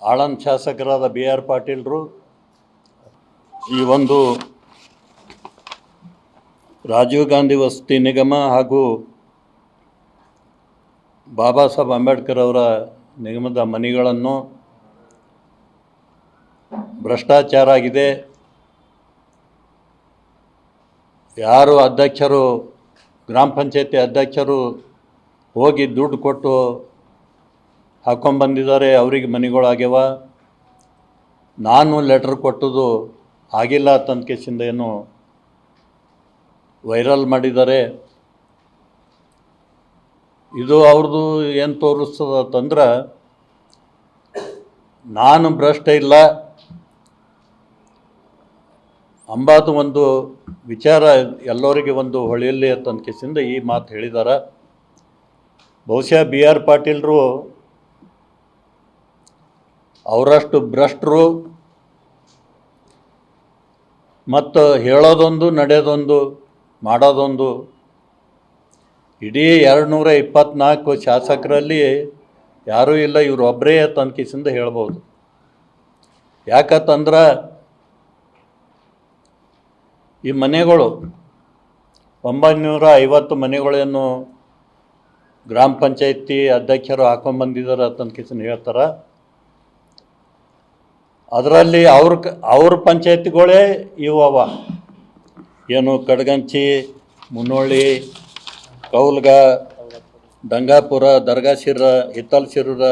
ಆಳಂದ್ ಶಾಸಕರಾದ B R ಪಾಟೀಲ್ರು ಈ ಒಂದು ರಾಜೀವ್ ಗಾಂಧಿ ವಸತಿ ನಿಗಮ ಹಾಗೂ ಬಾಬಾ ಸಾಹೇಬ್ ಅಂಬೇಡ್ಕರ್ ಅವರ ನಿಗಮದ ಮನೆಗಳನ್ನು ಭ್ರಷ್ಟಾಚಾರ ಆಗಿದೆ. ಯಾರು ಅಧ್ಯಕ್ಷರು, ಗ್ರಾಮ ಪಂಚಾಯತಿ ಅಧ್ಯಕ್ಷರು ಹೋಗಿ ದುಡ್ಡು ಕೊಟ್ಟು ಹಾಕ್ಕೊಂಬಂದಿದ್ದಾರೆ ಅವರಿಗೆ ಮನೆಗಳಾಗ್ಯವ ನಾನು ಲೆಟ್ರ್ ಕೊಟ್ಟದು ಆಗಿಲ್ಲ ತನ್ಕೇಸಿಂದ ಏನು ವೈರಲ್ ಮಾಡಿದ್ದಾರೆ. ಇದು ಅವ್ರದ್ದು ಏನು ತೋರಿಸ್ತದಂದ್ರೆ ನಾನು ಭ್ರಷ್ಟ ಇಲ್ಲ. ಅಂಬಾದು ಒಂದು ವಿಚಾರ ಎಲ್ಲರಿಗೆ ಒಂದು ಹೊಳೆಯಲ್ಲಿ ತನ್ಕೇಸಿಂದ ಈ ಮಾತು ಹೇಳಿದ್ದಾರೆ ಬಹುಶಃ ಬಿ ಆರ್ ಪಾಟೀಲ್ರು ಅವರಷ್ಟು ಭ್ರಷ್ಟರು ಮತ್ತು ಹೇಳೋದೊಂದು ನಡೆಯೋದೊಂದು ಮಾಡೋದೊಂದು. ಇಡೀ ಎರಡು ನೂರ ಇಪ್ಪತ್ತ್ನಾಲ್ಕು ಶಾಸಕರಲ್ಲಿ ಯಾರೂ ಇಲ್ಲ, ಇವರು ಒಬ್ಬರೇ ತನ್ಕಿಸಿಂದ ಹೇಳ್ಬೋದು. ಯಾಕತ್ತಂದ್ರೆ ಈ ಮನೆಗಳು ಒಂಬೈನೂರ ಐವತ್ತು ಮನೆಗಳೇನು ಗ್ರಾಮ ಪಂಚಾಯತಿ ಅಧ್ಯಕ್ಷರು ಹಾಕೊಂಬಂದಿದ್ದಾರೆ ತನ್ಕಿಸಿನ ಹೇಳ್ತಾರೆ. ಅದರಲ್ಲಿ ಅವ್ರ ಅವ್ರ ಪಂಚಾಯತ್ಗಳೇ ಇವು ಏನು ಕಡಗಂಚಿ ಮುನ್ನೋಳ್ಳಿ ಕೌಲ್ಗ, ದಂಗಾಪುರ, ದರ್ಗಾಶಿರ ಹಿತ್ತಲ್ಶಿರ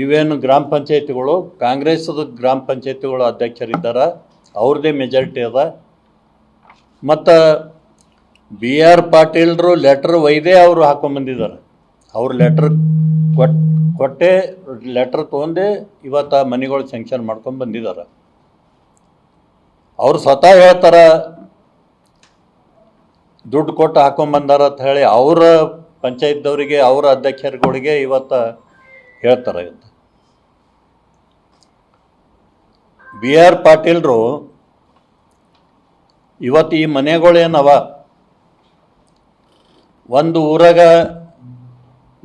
ಇವೇನು ಗ್ರಾಮ ಪಂಚಾಯತ್ಗಳು, ಕಾಂಗ್ರೆಸ್ದ ಗ್ರಾಮ ಪಂಚಾಯತ್ಗಳು ಅಧ್ಯಕ್ಷರಿದ್ದಾರೆ. ಅವ್ರದ್ದೇ ಮೆಜಾರಿಟಿ ಅದ. ಮತ್ತು ಬಿ ಆರ್ ಪಾಟೀಲ್ರು ಲೆಟ್ರ್ ಒಯ್ದೇ ಅವರು ಹಾಕೊಂಬಂದಿದ್ದಾರೆ ಅವ್ರ ಲೆಟ್ರ್ ಕೊಟ್ ಕೊಟ್ಟೆ ಲೆಟ್ರ್ ತೊಗೊಂಡೆ ಇವತ್ತು ಆ ಮನೆಗಳು ಸ್ಯಾಂಕ್ಷನ್ ಮಾಡ್ಕೊಂಡು ಬಂದಿದ್ದಾರೆ. ಅವ್ರು ಸ್ವತಃ ಹೇಳ್ತಾರೆ, ದುಡ್ಡು ಕೊಟ್ಟು ಹಾಕೊಂಬಂದಾರ ಅಂತ ಹೇಳಿ ಅವರ ಪಂಚಾಯತ್ದವರಿಗೆ, ಅವರ ಅಧ್ಯಕ್ಷರುಗಳಿಗೆ ಇವತ್ತು ಹೇಳ್ತಾರೆ ಇವತ್ತು. ಬಿ ಆರ್ ಪಾಟೀಲ್ರು ಇವತ್ತು ಈ ಮನೆಗಳೇನವ? ಒಂದು ಊರಾಗ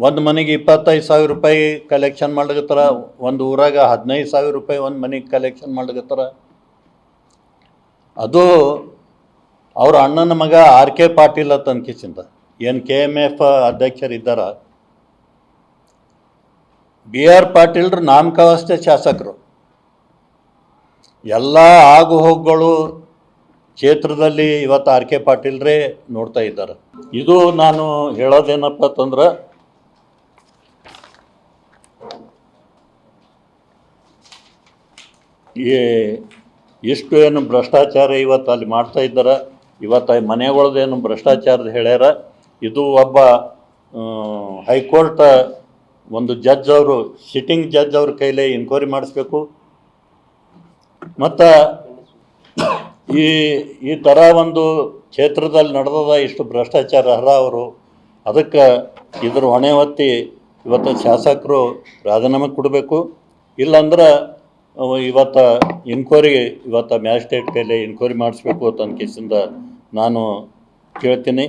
ಒಂದು ಮನೆಗೆ ಇಪ್ಪತ್ತೈದು ಸಾವಿರ ರೂಪಾಯಿ ಕಲೆಕ್ಷನ್ ಮಾಡ್ಲಿಕತ್ತಾರ, ಒಂದು ಊರಾಗ ಹದಿನೈದು ಸಾವಿರ ರೂಪಾಯಿ ಒಂದು ಮನೆಗೆ ಕಲೆಕ್ಷನ್ ಮಾಡ್ಲಿಕತ್ತಾರ. ಅದು ಅವ್ರ ಅಣ್ಣನ ಮಗ ಆರ್ ಕೆ ಪಾಟೀಲ್ ಅಂತ ಅನ್ಕಿಸಿಂದ. ಏನು ಕೆ ಎಂ ಎಫ್ ಅಧ್ಯಕ್ಷರಿದ್ದಾರ ಬಿ ಆರ್ ಪಾಟೀಲ್ರು ನಾಮಕಾವಷ್ಟೇ ಶಾಸಕರು. ಎಲ್ಲ ಆಗು ಹೋಗುಗಳು ಕ್ಷೇತ್ರದಲ್ಲಿ ಇವತ್ತು ಆರ್ ಕೆ ಪಾಟೀಲ್ರೇ ನೋಡ್ತಾ ಇದ್ದಾರೆ. ಇದು ನಾನು ಹೇಳೋದೇನಪ್ಪ ಅಂತಂದ್ರೆ ಎಷ್ಟು ಏನು ಭ್ರಷ್ಟಾಚಾರ ಇವತ್ತು ಅಲ್ಲಿ ಮಾಡ್ತಾ ಇದ್ದಾರೆ, ಇವತ್ತು ಮನೆಗಳದೇನು ಭ್ರಷ್ಟಾಚಾರದ ಹೇಳ್ಯಾರ, ಇದು ಒಬ್ಬ ಹೈಕೋರ್ಟ್ ಒಂದು ಜಡ್ಜ್ ಅವರು, ಸಿಟ್ಟಿಂಗ್ ಜಡ್ಜ್ ಅವ್ರ ಕೈಲೇ ಇನ್ಕ್ವೈರಿ ಮಾಡಿಸ್ಬೇಕು. ಮತ್ತು ಈ ಈ ಥರ ಒಂದು ಕ್ಷೇತ್ರದಲ್ಲಿ ನಡೆದದ ಇಷ್ಟು ಭ್ರಷ್ಟಾಚಾರ ಹರ ಅವರು, ಅದಕ್ಕೆ ಇದ್ರ ಹೊಣೆ ಹೊತ್ತಿ ಇವತ್ತು ಶಾಸಕರು ರಾಜೀನಾಮೆ ಕೊಡಬೇಕು. ಇಲ್ಲಾಂದ್ರೆ ಇವತ್ತು ಇನ್ಕ್ವೈರಿ ಇವತ್ತು ಮ್ಯಾಜಿಸ್ಟ್ರೇಟ್ ಕೈಲಿ ಇನ್ಕ್ವೈರಿ ಮಾಡಿಸ್ಬೇಕು ಅಂತ ಕೇಸಿಂದ ನಾನು ಕೇಳ್ತೀನಿ.